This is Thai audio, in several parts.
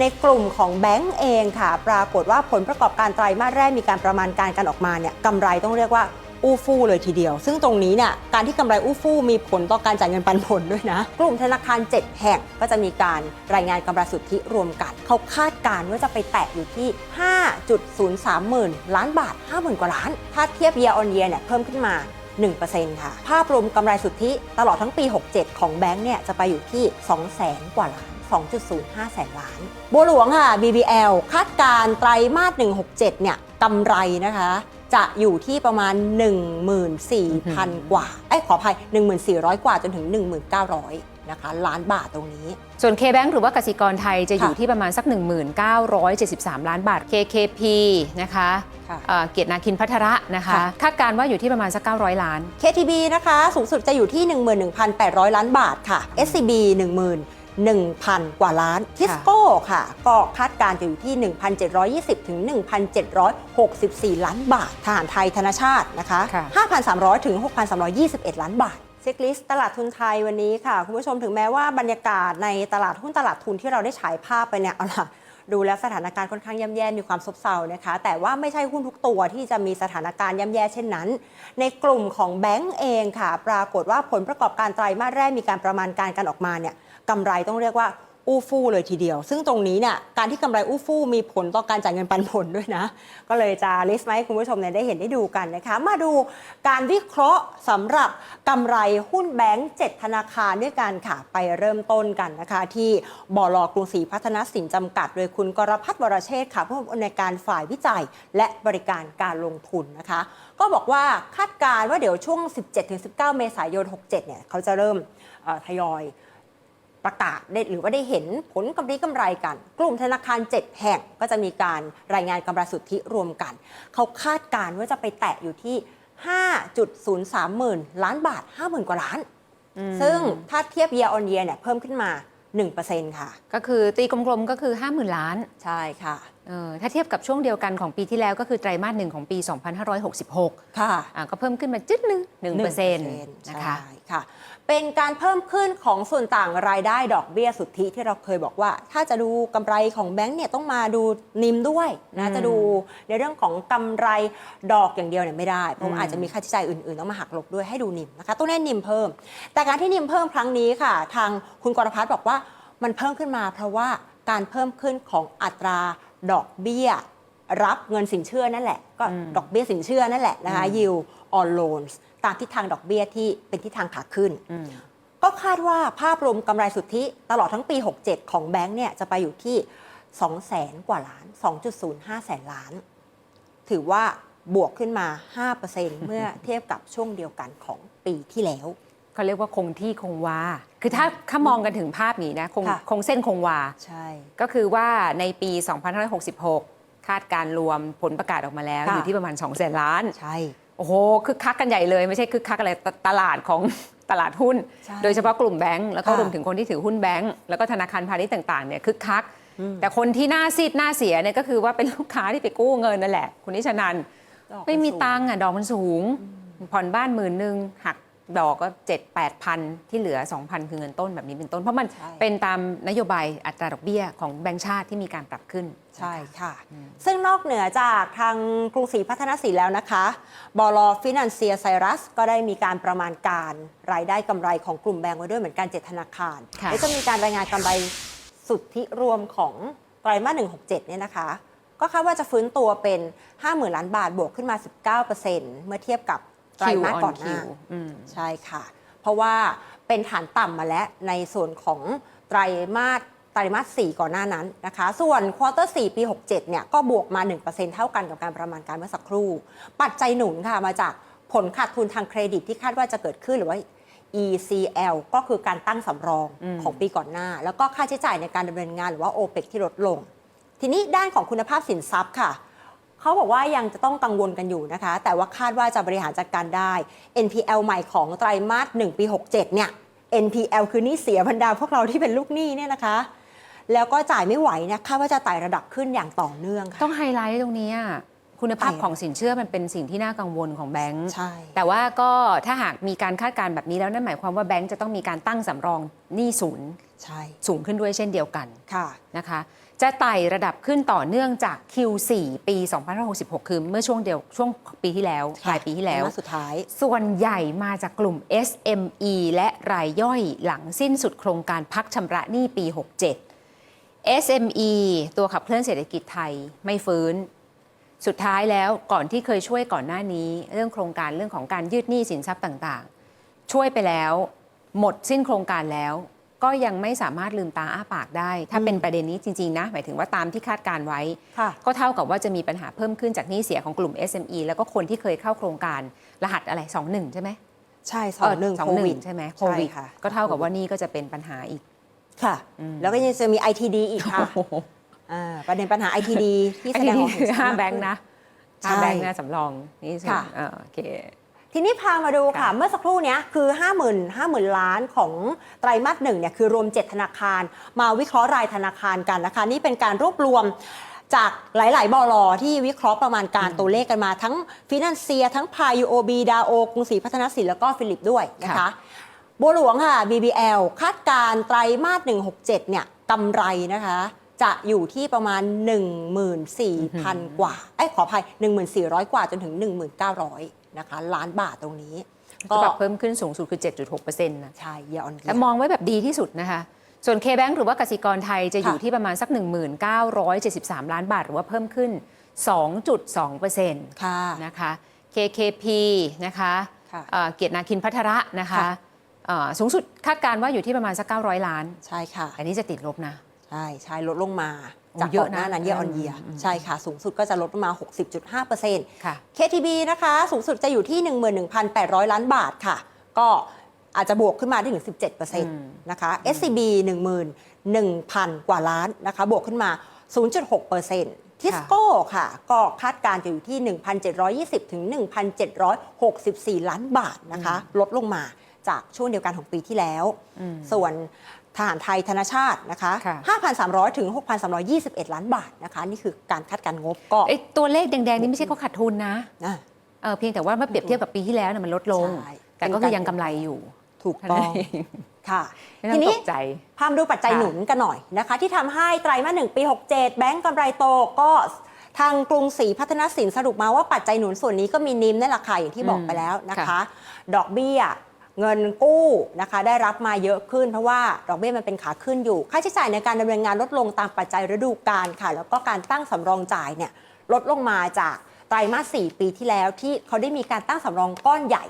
ในกลุ่มของแบงก์เองค่ะ ปรากฏว่าผลประกอบการไตรมาสแรกมีการประมาณการกันออกมาเนี่ยกำไรต้องเรียกว่าอู้ฟู่เลยทีเดียว ซึ่งตรงนี้เนี่ยการที่กำไรอู้ฟู่มีผลต่อการจ่ายเงินปันผลด้วยนะ กลุ่มธนาคาร 7 แห่งก็จะมีการรายงานกำไรสุทธิรวมกัน เขาคาดการณ์ว่าจะไปแตะอยู่ที่ 5.03หมื่นล้านบาท 50,000 กว่าล้าน ถ้าเทียบ year on year เนี่ยเพิ่มขึ้นมา 1%ค่ะ ภาพรวมกำไรสุทธิตลอดทั้งปี 67 ของแบงก์เนี่ยจะไปอยู่ที่ 200,000กว่าล้าน 2.05 แสนล้าน บัวหลวงค่ะ BBL คาดการณ์ไตรมาส 167 เนี่ยกำไรนะคะ จะอยู่ที่ประมาณ 14,000 กว่า เอ้ยขออภัย 1400 กว่าจนถึง 1900 นะคะ ล้านบาทตรงนี้ ส่วน K-Bank หรือว่ากสิกรไทยจะอยู่ค่ะที่ประมาณสัก 1973 ล้านบาท KKP นะคะค่ะเอ่อเกียรตินาคินพัทระนะคะค่ะคาดการณ์ว่าอยู่ที่ประมาณสัก 900 ล้าน KTB นะคะ สูงสุดจะอยู่ที่ 11,800 ล้านบาทค่ะ SCB 11,000 กว่าล้าน Tisco ค่ะ ก็คาดการณ์จะอยู่ที่ 1,720 ถึง 1,764 ล้านบาท ทหารไทยธนชาตินะคะค่ะ5,300 ถึง 6,321 ล้านบาทเช็คลิสต์ตลาดทุนไทยวันนี้ค่ะ คุณผู้ชมถึงแม้ว่าบรรยากาศในตลาดหุ้นตลาดทุนที่เราได้ฉายภาพไปเนี่ยเอาล่ะดูแล้วสถานการณ์ค่อนข้างย่ำแย่มีความซบเซานะคะ แต่ว่าไม่ใช่หุ้นทุกตัวที่จะมีสถานการณ์ย่ำแย่เช่นนั้น ในกลุ่มของแบงก์เองค่ะ ปรากฏว่าผลประกอบการไตรมาสแรกมีการประมาณการกันออกมาเนี่ย กำไรต้องเรียกว่าอู้ฟู่เลยทีเดียว ซึ่งตรงนี้เนี่ยการที่กำไรอู้ฟู่มีผลต่อการจ่ายเงินปันผลด้วยนะ ก็เลยจะลิสต์มาให้คุณผู้ชมเนี่ยได้เห็นได้ดูกันนะคะ มาดูการวิเคราะห์สำหรับกำไรหุ้นแบงก์7ธนาคารด้วยกันค่ะ ไปเริ่มต้นกันนะคะ ที่บลกรุงศรีพัฒนสินจำกัด โดยคุณกรพัฒน์วรเชษฐ์ค่ะผู้อำนวยการฝ่ายวิจัย และบริการการลงทุนนะคะ ก็บอกว่าคาดการณ์ว่าเดี๋ยวช่วง 17-19 เมษายน 67 เนี่ยเขาจะเริ่มทยอย ประกาศได้หรือว่าได้เห็นผลกำไรกำไรกัน กลุ่มธนาคาร 7 แห่งก็จะมีการรายงานกำไรสุทธิรวมกัน เขาคาดการณ์ว่าจะไปแตะอยู่ที่ 5.03หมื่นล้านบาท 50,000 กว่าล้าน ซึ่งถ้าเทียบ year on year เนี่ยเพิ่มขึ้นมา 1%ค่ะ ก็คือตีกลมๆก็คือ 50,000 ล้าน ใช่ค่ะเออถ้าเทียบกับช่วงเดียวกันของปีที่แล้วก็คือไตรมาสหนึ่งของปี 2566 ค่ะอะก็เพิ่มขึ้นมาจุดหนึ่งหนึ่งเปอร์เซ็นต์นะคะใช่ค่ะ เป็นการเพิ่มขึ้นของส่วนต่างรายได้ดอกเบี้ยสุทธิที่เราเคยบอกว่า ถ้าจะดูกำไรของแบงก์เนี่ยต้องมาดูนิมด้วยอืนะมจะดูในเรื่องของกำไรดอกอย่างเดียวเนี่ยไม่ได้เพราะว่าอืมอาจจะมีค่าใช้จ่ายอื่นๆต้องมาหักลบด้วยให้ดูนิมนะคะต้องแน่นิมเพิ่ม แต่การที่นิมเพิ่มครั้งนี้ค่ะ ทางคุณกรพัฒน์บอกว่ามันเพิ่มขึ้นมา เพราะว่าการเพิ่มขึ้นของอัตราดอกเบี้ย รับเงินสินเชื่อนั่นแหละ ก็อืมดอกเบี้ยสินเชื่อนั่นแหละนะคะอืม yield on loans ตามทิศทางดอกเบี้ยที่เป็นทิศทางขาขึ้นอืมก็คาดว่าภาพรวมกำไรสุทธิตลอดทั้งปี 67 ของแบงก์เนี่ยจะไปอยู่ที่ 2 แสนกว่าล้าน 2.05 แสนล้าน ถือว่าบวกขึ้นมา 5%เมื่อเทียบกับช่วงเดียวกันของปีที่แล้วเขาเรียกว่าคงที่คงวา คือถ้าถ้ามองกันถึงภาพนี้นะ คงค่ะคงเส้นคงวา ใช่ ก็คือว่าในปี 2566 คาดการรวมผลประกาศออกมาแล้วค่ะอยู่ที่ประมาณ2 0 0 0 0 0ล้าน ใช่ โอ้โหคึกคักกันใหญ่เลยไม่ใช่คึกคักอะไรตตลาดของตลาดหุ้นใช่โดยเฉพาะกลุ่มแบงก์แล้วก็ค่ะรวมถึงคนที่ถือหุ้นแบงก์แล้วก็ธนาคารพาณิชย์ต่างๆเนี่ยคึกคักอืมแต่คนที่หน้าซีดหน้าเสียเนี่ยก็คือว่าเป็นลูกค้าที่ไปกู้เงินนั่นแหละ คุณนิชนันดอกไม่มีนสูตังค์อะดอกมันสูง ผ่อนบ้านหมื่นหนึ่งหัก ดอกก็เจ็ดแปดพันที่เหลือ 2,000 คือเงินต้นแบบนี้เป็นต้น เพราะมันใช่เป็นตามนโยบายอัตราดอกเบี้ยของแบงก์ชาติที่มีการปรับขึ้น ใช่ค่ะ ซึ่งนอกเหนือจากทางกรุงศรีพัฒนสินแล้วนะคะบลฟินแลนเซียไซรัส ก็ได้มีการประมาณการรายได้กำไรของกลุ่มแบงก์ไว้ด้วยเหมือนกันเจ็ดธนาคารค่ะและจะมีการรายงานกำไรสุทธิรวมของไตรมาส167เนี่ยนะคะ ก็คาดว่าจะฟื้นตัวเป็น 50,000 ล้านบาทบวกขึ้นมา 19%เมื่อเทียบกับ ไตรมาสก่อนหน้า Q on Q อืมใช่ค่ะ เพราะว่าเป็นฐานต่ำมาแล้วในส่วนของไตรมาสไตรมาส 4 ก่อนหน้านั้นนะคะ ส่วนควอเตอร์ 4 ปี 67 เนี่ย ก็บวกมา 1%เท่ากันกับการประมาณการเมื่อสักครู่ ปัจจัยหนุนค่ะ มาจากผลขาดทุนทางเครดิตที่คาดว่าจะเกิดขึ้นหรือว่า ECL ก็คือการตั้งสำรองอืมของปีก่อนหน้า แล้วก็ค่าใช้จ่ายในการดำเนินงานหรือว่า OPEC ที่ลดลง ทีนี้ด้านของคุณภาพสินทรัพย์ค่ะ เขาบอกว่ายังจะต้องกังวลกันอยู่นะคะ แต่ว่าคาดว่าจะบริหารจัดการได้ NPL ใหม่ของไตรมาส1ปี 67 เนี่ย NPL คือหนี้เสียบรรดาพวกเราที่เป็นลูกหนี้เนี่ยนะคะ แล้วก็จ่ายไม่ไหวนะคาดว่าจะไต่ระดับขึ้นอย่างต่อเนื่องค่ะ ต้องไฮไลท์ตรงนี้อะคุณภาพไปของสินเชื่อมันเป็นสิ่งที่น่ากังวลของแบงก์ใช่ แต่ว่าก็ถ้าหากมีการคาดการณ์แบบนี้แล้วนั่นหมายความว่าแบงก์จะต้องมีการตั้งสำรองหนี้ศูนย์ใช่ สูงขึ้นด้วยเช่นเดียวกันค่ะนะคะ จะไต่ระดับขึ้นต่อเนื่องจาก Q4 ปี2566 คือเมื่อช่วงเดียวช่วงปีที่แล้วปลายปีที่แล้วไตรมาสสุดท้าย ส่วนใหญ่มาจากกลุ่ม SME และรายย่อยหลังสิ้นสุดโครงการพักชำระหนี้ปี 67 SME ตัวขับเคลื่อนเศรษฐกิจไทยไม่ฟื้น สุดท้ายแล้วก่อนที่เคยช่วยก่อนหน้านี้ เรื่องโครงการเรื่องของการยืดหนี้สินทรัพย์ต่างๆ ช่วยไปแล้ว หมดสิ้นโครงการแล้ว ก็ยังไม่สามารถลืมตาอ้าปากได้ ถ้าเป็นประเด็นนี้จริง ๆ นะ หมายถึงว่าตามที่คาดการไว้ค่ะก็เท่ากับว่าจะมีปัญหาเพิ่มขึ้นจากหนี้เสียของกลุ่ม SME แล้วก็คนที่เคยเข้าโครงการรหัสอะไร 21 ใช่ไหมใช่สองหนึ่งสองโคหนึ่วิดงใช่ไหมโคใช่วิดค่ะก็เท่ากับว่านี่ก็จะเป็นปัญหาอีกค่ะ แล้วก็ยังจะมี ITD อีกค่ะอ่าประเด็นปัญหา ITD ที่อัแสนดงนี้ออกคือเห็นชัดห้ามกแบงค์นะใช่ห้ามแบงค์นะสำรองนี่สิค่ะเออโอเค ทีนี้พามาดูค่ะค่ะ เมื่อสักครู่เนี้ยคือ 5 0 0 0 0 5 0,000 ล้านของไตรมาสหนึ่งเนี่ยคือรวม 7 ธนาคาร มาวิเคราะห์รายธนาคารกันนะคะ นี่เป็นการรวบรวมจากหลาย ๆ บลที่วิเคราะห์ประมาณการตัวเลขกันมา ทั้งฟินแลนเซีย ทั้งพายูโอบีดาโอกรุงศรีพัฒนสินแล้วก็ฟิลิปด้วยนะคะค่ะบัวหลวงค่ะ BBL คาดการณ์ไตรมาส 167 เนี่ยกำไรนะคะ จะอยู่ที่ประมาณ 14,000 กว่า เอ้ยขออภัย 1400กว่าจนถึง 1900 นะคะล้านบาทตรงนี้ก็ก็ปรับเพิ่มขึ้นสูงสุดคือ 7.6%นะใช่เยออนแต่มองไว้แบบดีที่สุดนะคะ ส่วน K-Bank หรือว่ากสิกรไทยจะอยู่ค่ะที่ประมาณสัก 1973 ล้านบาท หรือว่าเพิ่มขึ้น 2.2%ค่ะนะคะ KKP นะคะค่ะเอ่อเกียรตินาคินพัทระนะคะค่ะเอ่อสูงสุดคาดการณ์ว่าอยู่ที่ประมาณสัก 900 ล้าน ใช่ค่ะ อันนี้จะติดลบนะ ใช่ใช่ลดลงมาโอ้จากเยก่อะอนหน้านะนั้นเยออนอืมเยียอืมใช่ค่ะ สูงสุดก็จะลดลงมา 60.5%ค่ะ KTB นะคะ สูงสุดจะอยู่ที่ 11,800 ล้านบาทค่ะ ก็อาจจะบวกขึ้นมาได้ถึง 17%นะคะ SCB 11,000 กว่าล้านนะคะ บวกขึ้นมา 0.6%ทิสโก้ค่ะ ก็คาดการณ์จะอยู่ที่ 1,720 ถึง 1,764 ล้านบาทนะคะ ลดลงมาจากช่วงเดียวกันของปีที่แล้ว ส่วน ทหารไทยธนชาตินะคะค่ะ5,300 ถึง 6,321 ล้านบาทนะคะ นี่คือการคาดการณ์งบก็ไอ้ตัวเลขแดง ๆ นี่ไม่ใช่เขาขาดทุนนะอะเออเพียงแต่ว่าเมื่อเปรียบเทียบกับปีที่แล้วเนี่ยมันลดลงใช่แต่ก็คือยังกำไรอยู่ ถูกต้องเท่านั้นเองค่ะไม่ต้อทีงตนี้กใจพามาดูปัจจัยค่ะหนุนกันหน่อยนะคะ ที่ทำให้ไตรมาสหนึ่งปี 67 แบงก์กำไรโตก็ทางกรุงศรีพัฒนสินสรุปมาว่าปัจจัยหนุนส่วนนี้ก็มีนิมในราคาอย่างที่บอกไปแล้วนะคะค่ะดอกเบี้ย เงินกู้นะคะได้รับมาเยอะขึ้นเพราะว่าดอกเบี้ยมันเป็นขาขึ้นอยู่ ค่าใช้จ่ายในการดำเนินงานลดลงตามปัจจัยฤดูกาลค่ะ แล้วก็การตั้งสำรองจ่ายเนี่ยลดลงมาจากไตรมาส 4 ปีที่แล้วที่เขาได้มีการตั้งสำรองก้อนใหญ่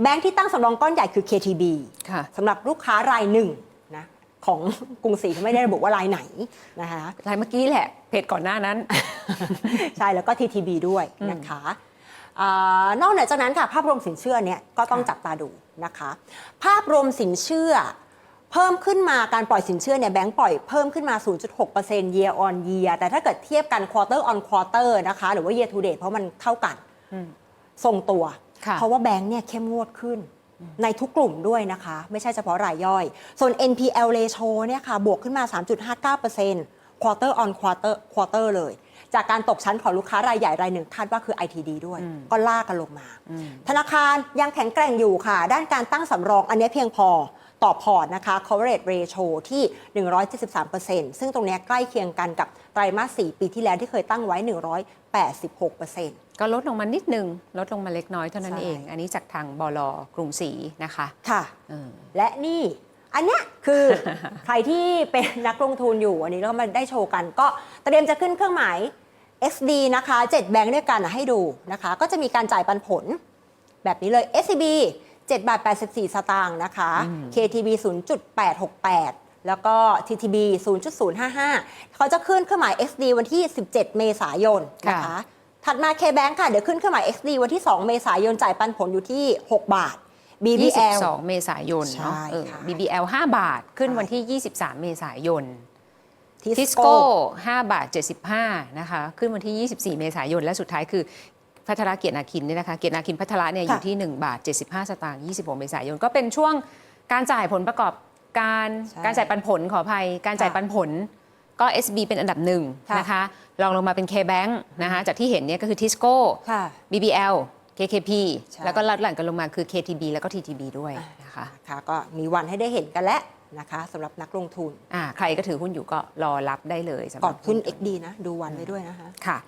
แบงก์ที่ตั้งสำรองก้อนใหญ่คือ KTB ค่ะสำหรับลูกค้ารายหนึ่งนะของกรุงศรีเขาไม่ได้ระบุว่ารายไหนนะคะรายเมื่อกี้แหละ เพจก่อนหน้านั้น ใช่แล้วก็ TTB ด้วยนะคะอานอกเหนือจากนั้นค่ะภาพรวมสินเชื่อเนี่ยก็ต้องค่ะจับตาดู นะคะ ภาพรวมสินเชื่อเพิ่มขึ้นมาการปล่อยสินเชื่อเนี่ยแบงก์ปล่อยเพิ่มขึ้นมา 0.6% year on year แต่ถ้าเกิดเทียบกัน quarter on quarter นะคะ หรือว่า year to date เพราะมันเท่ากันอืมทรงตัวค่ะเพราะว่าแบงก์เนี่ยเข้มงวดขึ้นในทุกกลุ่มด้วยนะคะ ไม่ใช่เฉพาะรายย่อย ส่วน NPL ratio เนี่ยค่ะ บวกขึ้นมา 3.59% quarter on quarter quarter เลย จากการตกชั้นของลูกค้ารายใหญ่รายหนึ่งคาดว่าคือ ITD ด้วยอืมก็ลากกันลงมาอืมธนาคารยังแข็งแกร่งอยู่ค่ะ ด้านการตั้งสำรองอันนี้เพียงพอต่อพอร์ตนะคะ coverage ratio ที่ 173%ซึ่งตรงเนี้ยใกล้เคียงกันกับไตรมาส 4 ปีที่แล้วที่เคยตั้งไว้ 186%ก็ลดลงมานิดนึง ลดลงมาเล็กน้อยเท่านั้นใช่เอง อันนี้จากทางบลกรุงศรีนะคะ ค่ะเออและนี่อันเนี้ยคือใครที่เป็นนักลงทุนอยู่อันนี้เราก็มาได้โชว์กัน ก็เตรียมจะขึ้นเครื่องหมาย XD นะคะ 7 แบงค์ด้วยกันอะให้ดูนะคะ ก็จะมีการจ่ายปันผลแบบนี้เลย SCB 7บาท84 สตางค์นะคะอืม KTB 0.868 แล้วก็ TTB 0.055 เขาจะขึ้นเครื่องหมาย XD วันที่ 17 เมษายนนะคะ ถัดมา KBank ค่ะ เดี๋ยวขึ้นเครื่องหมาย XD วันที่ 2 เมษายนจ่ายปันผลอยู่ที่ 6 บาท BBL 22เมษายนเนาะใช่เออค่ะ BBL 5 บาทขึ้นใช่วันที่ 23 เมษายน ทิส Tisco โก้5บาท 75 นะคะ ขึ้นวันที่ 24 เมษายน และสุดท้ายคือพัทรเกียรตินาคินเนี่ยนะคะ เกียรตินาคินพัทระเนี่ยอยู่ค่ะที่ 1 บาท 75 สตางค์ 26 เมษายน ก็เป็นช่วงการจ่ายผลประกอบการใช่การจ่ายปันผลขออภัย การจ่ายค่ะปันผลก็ SB เป็นอันดับหนึ่งค่ะนะคะรองลงมาเป็น KBank นะคะจากที่เห็นเนี่ยก็คือ Tisco ค่ะ BBL KKP ใช่แล้วก็ลัดหลั่นกันลงมาคือ KTB แล้วก็ TTB ด้วยนะคะค่ะก็มีวันให้ได้เห็นกันแล้ว นะคะสำหรับนักลงทุน อ่าใครก็ถือหุ้นอยู่ก็รอรับได้เลยสำหรับก่อนขึ้น หุ้ XD นะ ดูวันไว้ด้วยนะคะ ค่ะ